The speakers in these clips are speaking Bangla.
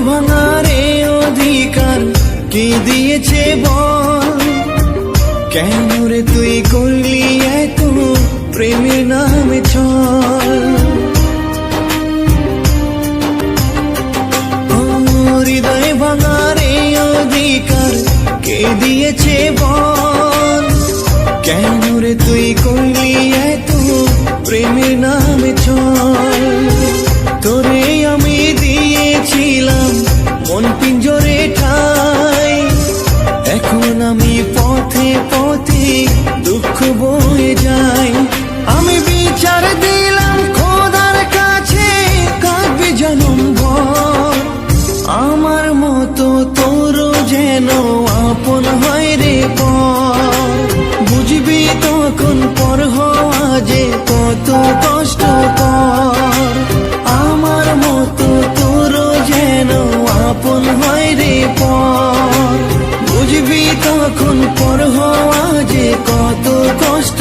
ভাঙারে অধিকার কে দিয়েছে বল? কেন রে তুই করলি এত প্রেমের নামে চল হৃদয় ভাঙারে অধিকার কে দিয়েছে বল? কেন পথে দুঃখ বয়ে যাই পর হওয়া যে কত কষ্ট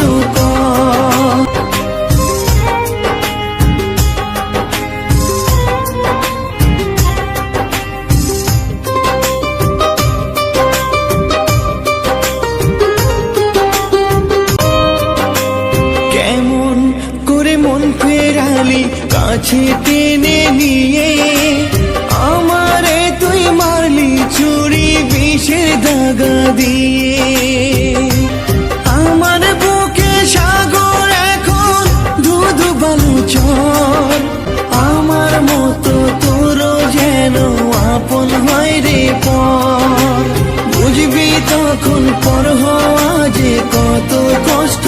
কেমন করে মন ফেরালি কাছে টেনে নিয়ে, আমারে তুই মারলি চুরি বিষের দাগা দিয়ে। রে পর। বুঝবি তখন পর হওয়া যে কত কষ্ট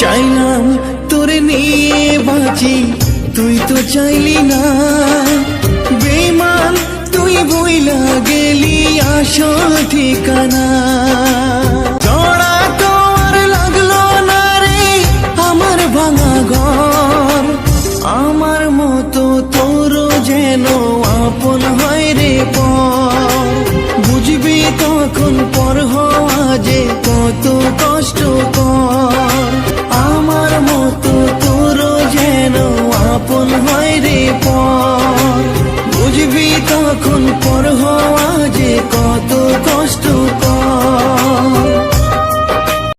চাইলাম তোরে নিয়ে বাঁচি, তুই তো চাইলি না। বেমান তুই বইলা গেলি ঠিকানা জড়া তো আর লাগল না আমার ভাঙা ঘর আমার মতো তোর যেন আপন হয় রে বুঝবি তখন পর হওয়া যে কত কষ্ট কর আমার মতো তোর যেন আপন হয় রে পর বুঝবি তখন পর হওয়া যে